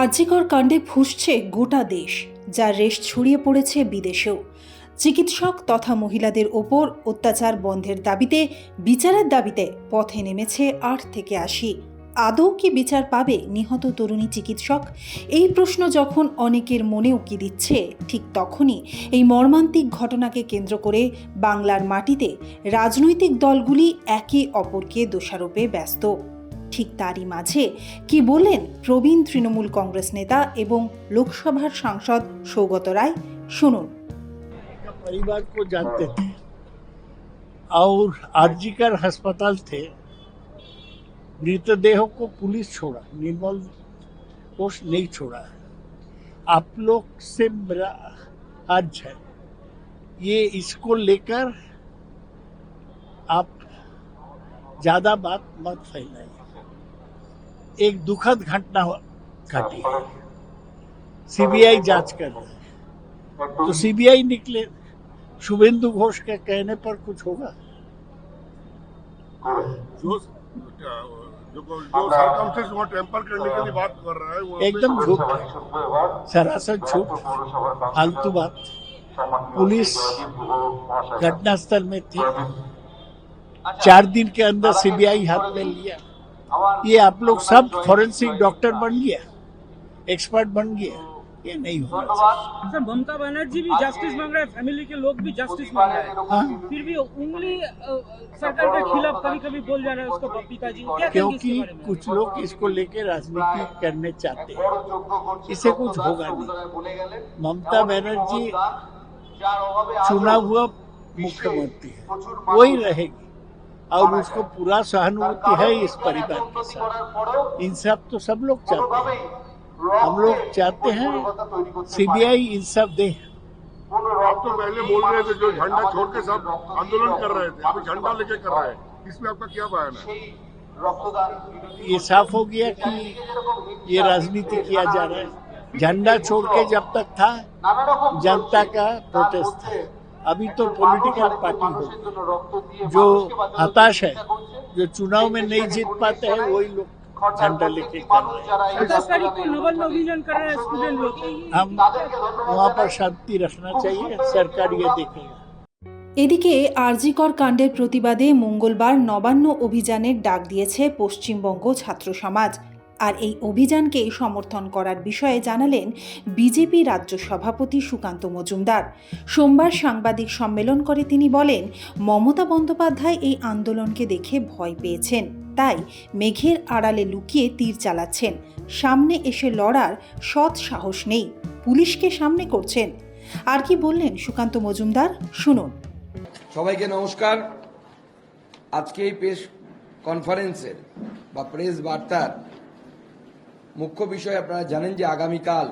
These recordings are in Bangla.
আর্জিকর কাণ্ডে ফুসছে গোটা দেশ, যার রেশ ছড়িয়ে পড়েছে বিদেশেও। চিকিৎসক তথা মহিলাদের ওপর অত্যাচার বন্ধের দাবিতে, বিচারের দাবিতে পথে নেমেছে আট থেকে আশি। আদৌ কি বিচার পাবে নিহত তরুণী চিকিৎসক? এই প্রশ্ন যখন অনেকের মনে উকি দিচ্ছে, ঠিক তখনই এই মর্মান্তিক ঘটনাকে কেন্দ্র করে বাংলার মাটিতে রাজনৈতিক দলগুলি একে অপরকে দোষারোপে ব্যস্ত। ঠিক তারই মাঝে কি বললেন প্রবীণ তৃণমূল কংগ্রেস নেতা এবং লোকসভার সাংসদ সৌগত রায় শুনুন का परिवार को जानते थे और आरजीकर अस्पताल थे मृतदेहों को पुलिस छोड़ा निर्मल पोस्ट नहीं छोड़ा आप लोग से मेरा अर्ज है ये इसको लेकर आप ज्यादा बात मत फैलाइए एक दुखद घटना घटी। सीबीआई जाँच कर रही है। तो सीबीआई निकले। शुभेंदु घोष के कहने पर कुछ होगा? जो जो जो टेम्पर करने के लिए बात कर रहा है वो एकदम झूठ। है सरासर झूठ फालतू बात। पुलिस घटनास्थल में थी। चार दिन के अंदर सीबीआई हाथ में लिया। ये आप लोग सब फॉरेंसिक डॉक्टर बन गया। एक्सपर्ट बन गया। ये नहीं चाहिए सर ममता बनर्जी भी जस्टिस मांग रहे हैं फैमिली के लोग भी जस्टिस मांग रहे हैं। हाँ। फिर भी उंगली सरकार के खिलाफ कभी कभी बोल जा रहे हैं उसको पिताजी क्या क्योंकि कुछ लोग इसको लेके राजनीति करने चाहते हैं। इसे कुछ होगा नहीं। ममता बनर्जी चुना हुआ मुख्यमंत्री है। वही रहेगी। और उसको पूरा सहानुभूति है इस परिवार के साथ। इंसाफ तो सब लोग चाहते हैं। हम लोग चाहते हैं सीबीआई इंसाफ दे। आप तो पहले बोल रहे थे जो झंडा छोड़ के सब आंदोलन कर रहे थे अभी झंडा लेके कर रहे हैं। इसमें आपका क्या बयान है? ये साफ़ हो गया कि ये राजनीति किया जा रहा है। झंडा छोड़ के जब तक था जनता का प्रोटेस्ट था। अभी तो पॉलिटिकल पार्टी हो जो हताश है जो चुनाव में नहीं जीत पाते हैं वही लोग झंडा लेके कर रहे हैं दस तारीख को नवल अभियान कर रहे हैं स्टूडेंट लोग हम वहाँ पर शांति रखना चाहिए सरकार ये देखेगा এদিকে আরজিকর কাণ্ডের প্রতিবাদে মঙ্গলবার নবান্ন অভিযানের ডাক দিয়েছে পশ্চিমবঙ্গ ছাত্র সমাজ আর এই অভিযানকে সমর্থন করার বিষয়ে জানালেন বিজেপি রাজ্য সভাপতি সুকান্ত মজুমদার। সোমবার সাংবাদিক সম্মেলন করে তিনি বলেন, মমতা বন্দ্যোপাধ্যায় এই আন্দোলনকে দেখে ভয় পেয়েছেন, তাই মেঘের আড়ালে লুকিয়ে তীর চালাচ্ছেন। সামনে এসে লড়ার সৎ সাহস নেই, পুলিশকে সামনে করছেন। আর কি বললেন সুকান্ত মজুমদার? শুনুন। সবাইকে নমস্কার। আজকে এই প্রেস কনফারেন্সের বা প্রেস বার্তার মুখ্য বিষয় আপনারা জানেন যে আগামীকাল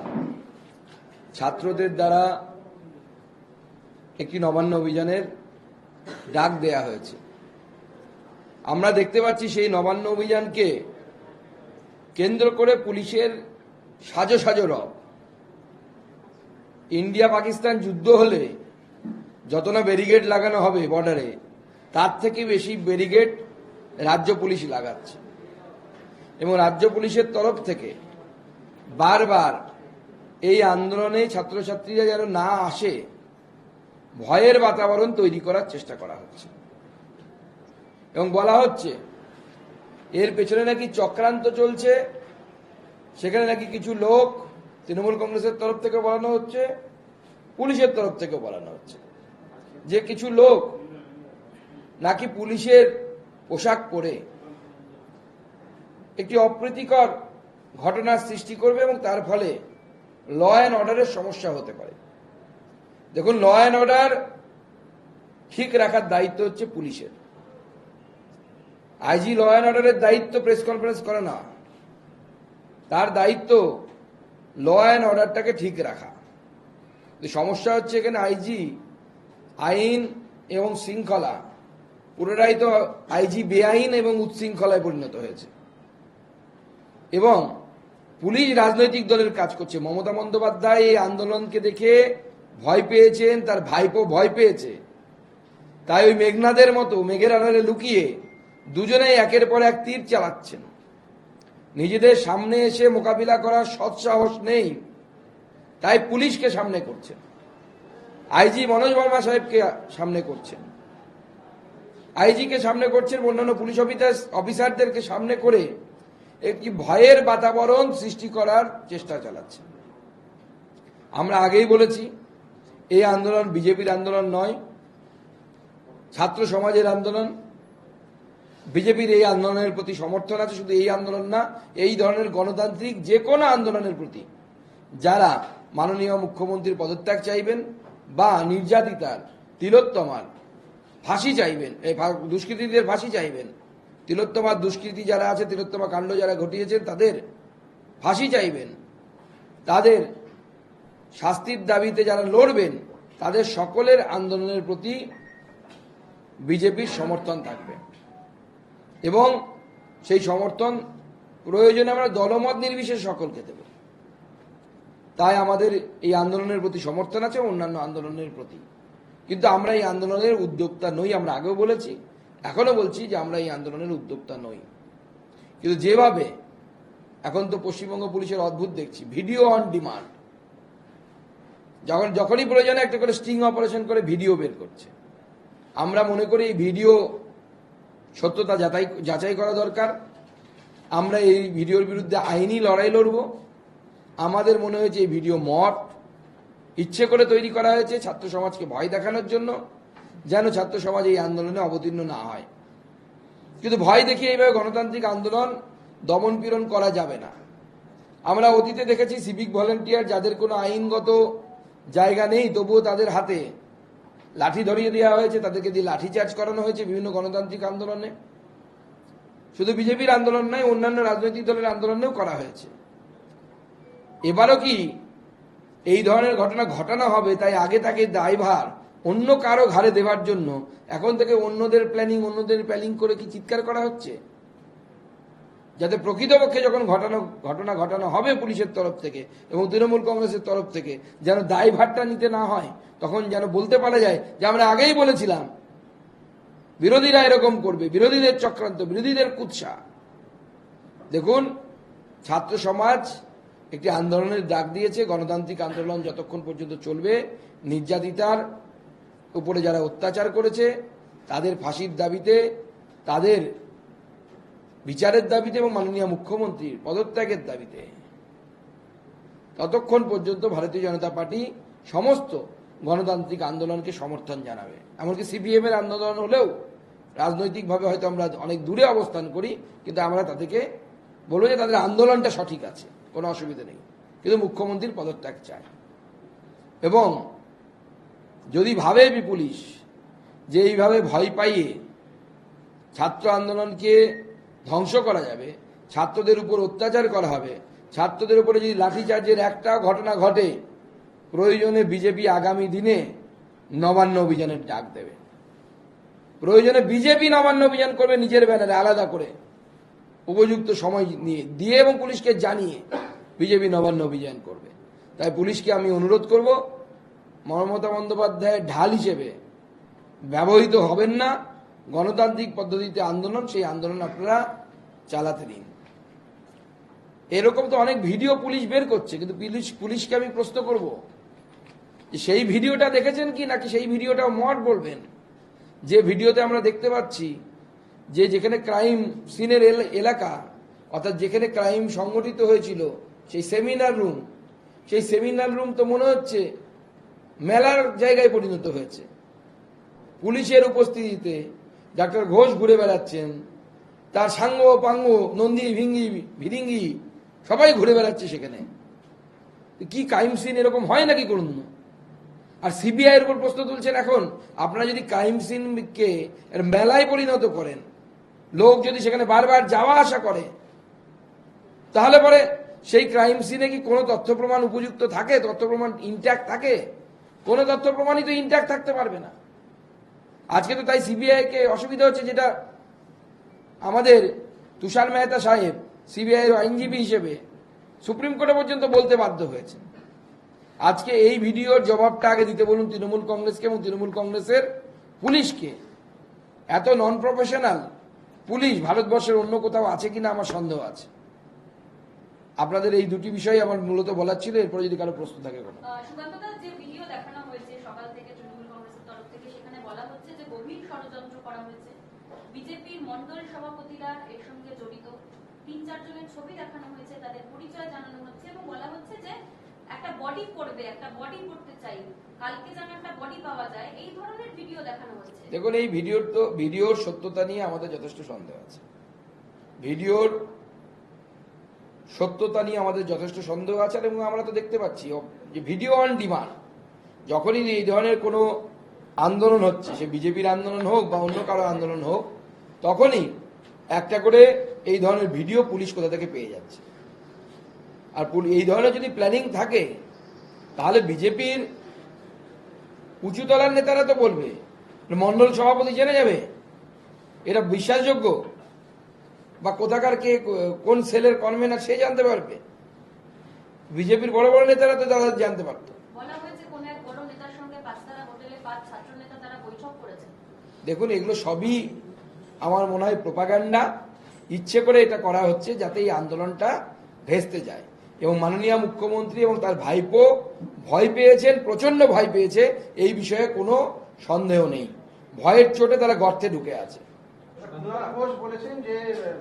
ছাত্রদের দ্বারা একটি নবান্ন অভিযানের ডাক দেয়া হয়েছে। আমরা দেখতে পাচ্ছি সেই নবান্ন অভিযানকে কেন্দ্র করে পুলিশের সাজো সাজো রব। ইন্ডিয়া পাকিস্তান যুদ্ধ হলে যত না ব্যারিগেড লাগানো হবে বর্ডারে, তার থেকে বেশি ব্যারিগেড রাজ্য পুলিশ লাগাচ্ছে। এবং রাজ্য পুলিশের তরফ থেকে বারবার এই আন্দোলনে ছাত্রছাত্রীরা যেন না আসে, ভয়ের বাতাবরণ তৈরি করার চেষ্টা করা হচ্ছে। এবং বলা হচ্ছে, এর পেছনে নাকি চক্রান্ত চলছে, সেখানে নাকি কিছু লোক তৃণমূল কংগ্রেসের তরফ থেকে বলানো হচ্ছে, পুলিশের তরফ থেকে বলানো হচ্ছে যে কিছু লোক নাকি পুলিশের পোশাক পরে একটি অপ্রীতিকর ঘটনার সৃষ্টি করবে এবং তার ফলে ল অ্যান্ড অর্ডারের সমস্যা হতে পারে। দেখুন, ল অ্যান্ড অর্ডার ঠিক রাখার দায়িত্ব হচ্ছে পুলিশের। আইজি ল অ্যান্ড অর্ডারের দায়িত্ব প্রেস কনফারেন্স করে না। তার দায়িত্ব ল অ্যান্ড অর্ডারটাকে ঠিক রাখা। সমস্যা হচ্ছে এখানে আইজি আইন এবং শৃঙ্খলা পুরোটাই তো আইজি বেআইন এবং উচ্ছৃঙ্খলায় পরিণত হয়েছে। এবং পুলিশ রাজনৈতিক দলের কাজ করছে। মমতা বন্দ্যোপাধ্যায় এই আন্দোলনকে দেখে ভয় পেয়েছেন, তার ভাইপো ভয় পেয়েছে। তাই ওই মেঘনাদের মতো, মেঘের আড়ালে লুকিয়ে দুজনেই একের পর এক তীর চালাচ্ছেন। নিজেদের সামনে এসে মোকাবিলা করার সৎসাহস নেই। তাই পুলিশকে সামনে করছেন। আইজি মনোজ বর্মা সাহেবকে সামনে করছেন। আইজিকে সামনে করছেন অন্যান্য পুলিশ অফিসার অফিসারদেরকে সামনে করে একটি ভয়ের বাতাবরণ সৃষ্টি করার চেষ্টা চালাচ্ছে। আমরা আগেই বলেছি, এই আন্দোলন বিজেপির আন্দোলন নয়, ছাত্র সমাজের আন্দোলন। বিজেপির এই আন্দোলনের প্রতি সমর্থন আছে, শুধু এই আন্দোলন না, এই ধরনের গণতান্ত্রিক যে কোনো আন্দোলনের প্রতি। যারা মাননীয় মুখ্যমন্ত্রীর পদত্যাগ চাইবেন বা নির্যাতিতার তিলোত্তমার ফাঁসি চাইবেন, এই দুষ্কৃতীদের ফাঁসি চাইবেন তিলোত্তমার দুষ্কৃতী যারা আছে, তিলোত্তমা কাণ্ড যারা ঘটিয়েছেন, তাদের ফাঁসি চাইবেন। তাদের শাস্তির দাবিতে যারা লড়বেন, তাদের সকলের আন্দোলনের প্রতি বিজেপির সমর্থন থাকবে। এবং সেই সমর্থন প্রয়োজনে আমরা দলমত নির্বিশেষে সকলকে দেব। তাই আমাদের এই আন্দোলনের প্রতি সমর্থন আছে অন্যান্য আন্দোলনের প্রতি। কিন্তু আমরা এই আন্দোলনের উদ্যোক্তা নই, আমরা আগেও বলেছি। এখনও বলছি যে আমরা এই আন্দোলনের উদ্যোক্তা নই। কিন্তু যেভাবে, এখন তো পশ্চিমবঙ্গ পুলিশের অদ্ভুত দেখছি, ভিডিও অন ডিমান্ড যখন, যখনই প্রয়োজনে একটা করে স্টিং অপারেশন করে ভিডিও বের করছে। আমরা মনে করি এই ভিডিও সত্যতা যাচাই যাচাই করা দরকার। আমরা এই ভিডিওর বিরুদ্ধে আইনি লড়াই লড়ব। আমাদের মনে হয়েছে এই ভিডিও মঠ ইচ্ছে করে তৈরি করা হয়েছে ছাত্র সমাজকে ভয় দেখানোর জন্য। যেন ছাত্র সমাজ এই আন্দোলনে অবতীর্ণ না হয়। কিন্তু ভয় দেখিয়ে এইভাবে গণতান্ত্রিক আন্দোলন দমন পীড়ন করা যাবে না। আমরা অতীতে দেখেছি সিভিক ভলেন্টিয়ার যাদের কোনো আইনগত জায়গা নেই, তবুও তাদের হাতে লাঠি ধরিয়ে দেওয়া হয়েছে, তাদেরকে দিয়ে লাঠি চার্জ করানো হয়েছে বিভিন্ন গণতান্ত্রিক আন্দোলনে। শুধু বিজেপির আন্দোলন নয়, অন্যান্য রাজনৈতিক দলের আন্দোলনেও করা হয়েছে। এবারও কি এই ধরনের ঘটনা ঘটানো হবে, তাই আগে তাকে দায়ভার অন্য কারও ঘাড়ে দেওয়ার জন্য এখন থেকে অন্যদের প্ল্যানিং অন্যদের প্ল্যানিং করে কি চিৎকার করা হচ্ছে? যাতে প্রকৃতপক্ষে যখন ঘটানো, ঘটনা, ঘটানো হবে পুলিশের তরফ থেকে এবং তৃণমূল কংগ্রেসের তরফ থেকে যেন দায়ভারটা নিতে না হয়, তখন যেন বলতে পারা যায় যে আমরা আগেই বলেছিলাম, বিরোধীরা এরকম করবে, বিরোধীদের চক্রান্ত, বিরোধীদের কুৎসা। দেখুন, ছাত্র সমাজ একটি আন্দোলনের ডাক দিয়েছে, গণতান্ত্রিক আন্দোলন যতক্ষণ পর্যন্ত চলবে, নির্যাতিতার উপরে যারা অত্যাচার করেছে, তাদের ফাঁসির দাবিতে, তাদের বিচারের দাবিতে এবং মাননীয় মুখ্যমন্ত্রীর পদত্যাগের দাবিতে ততক্ষণ পর্যন্ত ভারতীয় জনতা পার্টি সমস্ত গণতান্ত্রিক আন্দোলনকে সমর্থন জানাবে। এমনকি সিপিএম এর আন্দোলন হলেও রাজনৈতিকভাবে হয়তো আমরা অনেক দূরে অবস্থান করি, কিন্তু আমরা তাদেরকে বলব যে তাদের আন্দোলনটা সঠিক আছে, কোনো অসুবিধা নেই। কিন্তু মুখ্যমন্ত্রীর পদত্যাগ চায়। এবং যদি ভাবে বি পুলিশ যে এইভাবে ভয় পাইয়ে ছাত্র আন্দোলনকে ধ্বংস করা যাবে, ছাত্রদের উপর অত্যাচার করা হবে, ছাত্রদের উপরে যদি লাঠিচার্জের একটা ঘটনা ঘটে, প্রয়োজনে বিজেপি আগামী দিনে নবান্ন অভিযানের ডাক দেবে। প্রয়োজনে বিজেপি নবান্ন অভিযান করবে নিজের ব্যানারে আলাদা করে, উপযুক্ত সময় নিয়ে, দিয়ে এবং পুলিশকে জানিয়ে বিজেপি নবান্ন অভিযান করবে। তাই পুলিশকে আমি অনুরোধ করব মমতা বন্দ্যোপাধ্যায়ের ঢাল হিসেবে ব্যবহৃত হবেন না। গণতান্ত্রিক পদ্ধতিতে আন্দোলন, সেই আন্দোলন আপনারা চালাতে দিন। এরকম তো অনেক ভিডিও পুলিশ বের করছে, কিন্তু পুলিশ, পুলিশকে আমি প্রশ্ন করব সেই ভিডিওটা দেখেছেন কি নাকি সেই ভিডিওটা মট বলবেন? যে ভিডিওতে আমরা দেখতে পাচ্ছি যে যেখানে ক্রাইম সিনের এলাকা, অর্থাৎ যেখানে ক্রাইম সংগঠিত হয়েছিল, সেই সেমিনার রুম, সেই সেমিনার রুম তো মনে হচ্ছে মেলার জায়গায় পরিণত হয়েছে। পুলিশের উপস্থিতিতে ডাক্তার ঘোষ ঘুরে বেড়াচ্ছেন, তার সাঙ্গ, পাঙ্গ, নন্দী, ভিঙ্গি, ভিরিঙ্গি সবাই ঘুরে বেড়াচ্ছে সেখানে। কি ক্রাইম সিন এরকম হয় নাকি করুন আর সিবিআই এর উপর প্রশ্ন তুলছেন এখন, আপনারা যদি ক্রাইম সিনকে মেলায় পরিণত করেন, লোক যদি সেখানে বারবার যাওয়া আসা করে, তাহলে পরে সেই ক্রাইম সিনে কি কোনো তথ্য প্রমাণ উপযুক্ত থাকে? তথ্য প্রমাণ ইনট্যাক্ট থাকে? কোনো তথ্য প্রমাণই তো ইনট্যাক্ট থাকতে পারবে না। আজকে তো তাই সিবিআই কে অসুবিধা হচ্ছে যেটা আমাদের তুষার মেহতা সাহেব সিবিআই এর আইনজীবী হিসেবে সুপ্রিম কোর্টে পর্যন্ত বলতে বাধ্য হয়েছে আজকে এই ভিডিওর জবাবটা আগে দিতে বলুন তৃণমূল কংগ্রেসকে এবং তৃণমূল কংগ্রেসের পুলিশকে। এত নন প্রফেশনাল পুলিশ ভারতবর্ষের অন্য কোথাও আছে কিনা আমার সন্দেহ আছে। আপনাদের এই দুটি বিষয় আমার মূলত বলার ছিল এরপরে যদি কারও প্রশ্ন থাকে কোনো। বিজেপির মন্ডল সভাপতিরা এর সঙ্গে জড়িত। তিন চারজনের ছবি দেখানো হয়েছে তাদের পরিচয় জানানো হচ্ছে এবং বলা হচ্ছে যে একটা বডি করবে একটা বডি করতে চাই। কালকে যেন একটা বডি পাওয়া যায় এই ধরনের ভিডিও দেখানো হচ্ছে। দেখুন এই ভিডিওর তো ভিডিওর সত্যতা নিয়ে আমাদের যথেষ্ট সন্দেহ আছে। ভিডিওর সত্যতা নিয়ে আমাদের যথেষ্ট সন্দেহ আছে এবং আমরা তো দেখতে পাচ্ছি যে ভিডিও অন ডিমান্ড যখনই এই ধরনের কোনো আন্দোলন হচ্ছে, সে বিজেপির আন্দোলন হোক বা অন্য কারও আন্দোলন হোক, তখনই একটা করে এই ধরনের ভিডিও পুলিশ কোথা থেকে পেয়ে যাচ্ছে? আর এই ধরনের যদি প্ল্যানিং থাকে, তাহলে বিজেপির উঁচুতলার নেতারা তো বলবে, মন্ডল সভাপতি জেনে যাবে, এটা বিশ্বাসযোগ্য। বা কোথাকার কে কোন সেলের কনভেনার সে জানতে পারবে। বিজেপির বড় বড় নেতারা তো তারা জানতে পারত। দেখুন এগুলো সবই আমার মনে হয় প্রোপাগান্ডা। ইচ্ছে করে এটা করা হচ্ছে যাতে এই আন্দোলনটা ভেস্তে যায়। এবং মাননীয় মুখ্যমন্ত্রী এবং তার ভাইপো ভয় পেয়েছেন প্রচণ্ড ভয় পেয়েছে। এই বিষয়ে কোনো সন্দেহ নেই। ভয়ের চোটে তারা গর্তে ঢুকে আছে। রবীন্দ্রনাথ ঘোষ বলেছেন যে,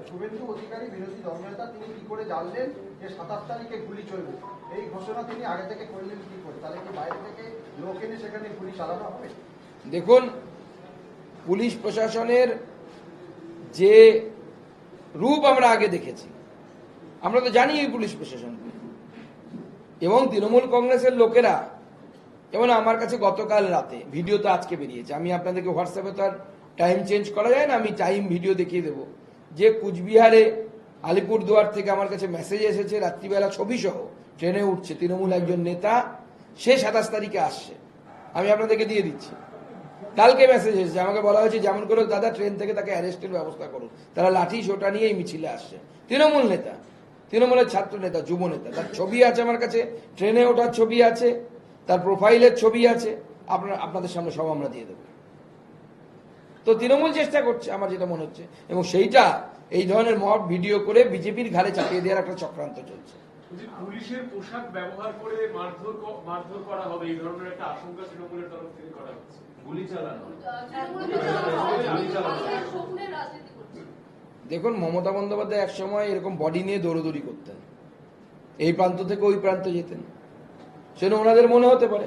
শুভেন্দু অধিকারী, বিরোধী দলনেতা তিনি কি করে জানলেন যে সাতাশ তারিখে গুলি চলবে? এই ঘোষণা তিনি আগে থেকে করলেন কি করে? তাহলে কি বাইরে থেকে লোক এনে সেখানে গুলি চালানো হবে? দেখুন, পুলিশ প্রশাসনের যে রূপ আমরা আগে দেখেছি, আমরা তো জানি এই পুলিশ প্রশাসনকে এবং তৃণমূল কংগ্রেসের লোকেরা, যেমন আমার কাছে গতকাল রাতে ভিডিও তো আজকে বেরিয়েছে, আমি আপনাদেরকে হোয়াটসঅ্যাপে তো আর টাইম চেঞ্জ করা যায় না, আমি টাইম ভিডিও দেখিয়ে দেবো। যে কুচবিহারে, আলিপুরদুয়ার থেকে আমার কাছে মেসেজ এসেছে, রাত্রিবেলা ছবি সহ ট্রেনে উঠছে, তৃণমূল একজন নেতা, সে সাতাশ তারিখে আসছে। আমি আপনাদেরকে দিয়ে দিচ্ছি। কালকে মেসেজ এসেছে, আমাকে বলা হয়েছে, যেমন করে দাদা, ট্রেন থেকে তাকে অ্যারেস্টের ব্যবস্থা করুন। তারা লাঠি সোটা নিয়ে এই মিছিলে আসছে। তৃণমূল নেতা, তৃণমূলের ছাত্র নেতা, যুব নেতা, তার ছবি আছে আমার কাছে, ট্রেনে ওঠার ছবি আছে, তার প্রোফাইলের ছবি আছে। আপনার, আপনাদের সামনে সব আমরা দিয়ে দেবো। তো তৃণমূল চেষ্টা করছে আমার যেটা মনে হচ্ছে। এবং সেইটা এই ধরনের মব ভিডিও করে বিজেপির ঘাড়ে চাপিয়ে দেওয়ার একটা চক্রান্ত চলছে। পুলিশের পোশাক ব্যবহার করে মারধর মারধর করা হবে এই ধরনের একটা আশঙ্কা তৃণমূলের তরফ থেকে করা হচ্ছে। গুলি চালানো স্বপ্নের রাজনীতি করছে। দেখুন মমতা বন্দ্যোপাধ্যায় একসময় এরকম বডি নিয়ে দৌড়দৌড়ি করতেন। এই প্রান্ত থেকে ওই প্রান্তে যেতেন। সেটা ওনাদের মনে হতে পারে।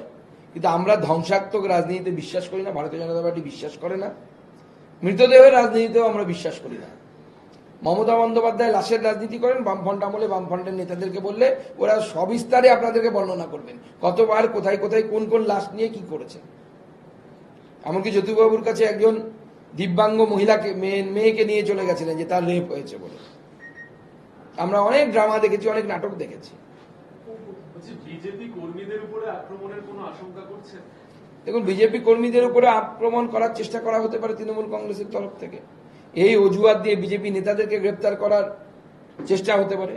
কিন্তু আমরা ধ্বংসাত্মক রাজনীতিতে বিশ্বাস করি না ভারতীয় জনতা পার্টি বিশ্বাস করে না। মৃতদেহের রাজনীতিতেও আমরা বিশ্বাস করি না। মমতা বন্দ্যোপাধ্যায় লাশের রাজনীতি করেন, বামফ্রন্ট আমলে বামফ্রন্টের নেতাদেরকে বললে ওরা সবিস্তারে আপনাদেরকে বর্ণনা করবেন। কতবার, কোথায় কোথায়, কোন কোন লাশ নিয়ে কি করেছেন। এমনকি জ্যোতিবাবুর কাছে একজন দিব্যাঙ্গ মহিলাকে, মেয়ে, মেয়েকে নিয়ে চলে গেছিলেন যে তার রেপ হয়েছে বলে। আমরা অনেক ড্রামা দেখেছি, অনেক নাটক দেখেছি। বিজেপি কর্মীদের উপরে আক্রমণের কোনো আশঙ্কা দেখুন, বিজেপি কর্মীদের উপরে আক্রমণ করার চেষ্টা করা হতে পারে তৃণমূল কংগ্রেসের তরফ থেকে। এই অজুহাত দিয়ে বিজেপি নেতাদেরকে গ্রেপ্তার করার চেষ্টা হতে পারে।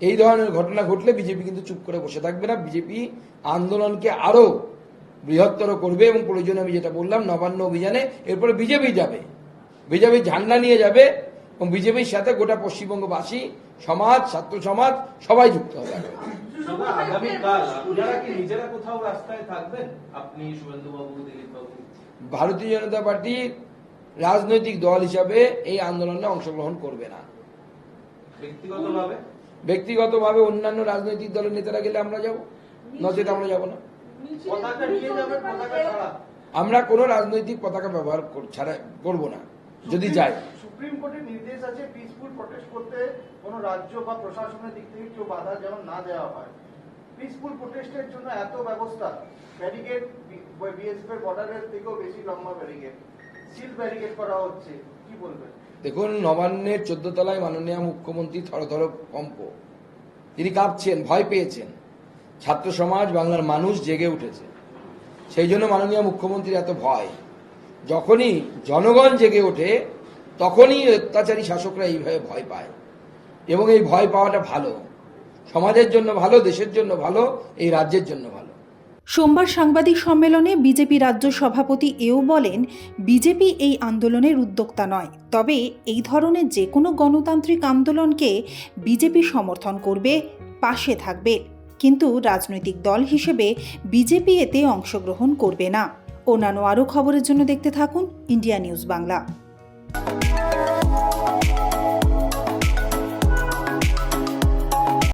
এই ধরনের ঘটনা ঘটলে বিজেপি কিন্তু চুপ করে বসে থাকবে না। বিজেপি আন্দোলনকে আরও বৃহত্তর করবে এবং প্রয়োজনে আমি যেটা বললাম, নবান্ন অভিযানে এরপরে বিজেপি যাবে। বিজেপি ঝান্ডা নিয়ে যাবে এবং বিজেপির সাথে গোটা পশ্চিমবঙ্গবাসী, সমাজ, ছাত্র সমাজ, সবাই যুক্ত হবে। আগামীকাল আপনারা কি নিজেরা কোথাও রাস্তায় থাকবেন? আপনি শুভেন্দু দিলীপ বাবু ভারতীয় জনতা পার্টির রাজনৈতিক দল হিসাবে এই আন্দোলনে অংশগ্রহণ করবে না। ব্যক্তিগতভাবে? ব্যক্তিগতভাবে অন্যান্য রাজনৈতিক দলের নেতারা গেলে আমরা যাব? নচেত আমরা যাব না? পতাকা নিয়ে যাবেন পতাকা ছাড়া? আমরা কোনো রাজনৈতিক পতাকা ব্যবহার ছাড়া করব না। যদি যাই সুপ্রিম কোর্টের নির্দেশ আছে পিসফুল প্রোটেস্ট করতে কোনো রাজ্য বা প্রশাসনের দিক থেকে কেউ বাধা যেন না দেওয়া হয়। পিসফুল প্রোটেস্টের জন্য এত ব্যবস্থা ব্যারিকেড বিএসএফ এর বর্ডারের থেকেও বেশি লম্বা ব্যারিকেড সিল ব্যারিকেড করা হচ্ছে, কি বলবেন? দেখুন, নবান্নের চোদ্দ তলায় মাননীয় মুখ্যমন্ত্রী থরথর কম্প। তিনি কাঁপছেন, ভয় পেয়েছেন। ছাত্র সমাজ, বাংলার মানুষ জেগে উঠেছে। সেই জন্য মাননীয় মুখ্যমন্ত্রীর এত ভয়। যখনই জনগণ জেগে ওঠে তখনই অত্যাচারী শাসকরা এইভাবে ভয় পায়। এবং এই ভয় পাওয়াটা ভালো। সমাজের জন্য ভালো, দেশের জন্য ভালো, এই রাজ্যের জন্য ভালো। সোমবার সাংবাদিক সম্মেলনে বিজেপি রাজ্য সভাপতি এও বলেন, বিজেপি এই আন্দোলনের উদ্যোক্তা নয়। তবে এই ধরনের যে কোনো গণতান্ত্রিক আন্দোলনকে বিজেপি সমর্থন করবে, পাশে থাকবে। কিন্তু রাজনৈতিক দল হিসেবে বিজেপি এতে অংশগ্রহণ করবে না। অন্যান্য আরও খবরের জন্য দেখতে থাকুন ইন্ডিয়া নিউজ বাংলা। you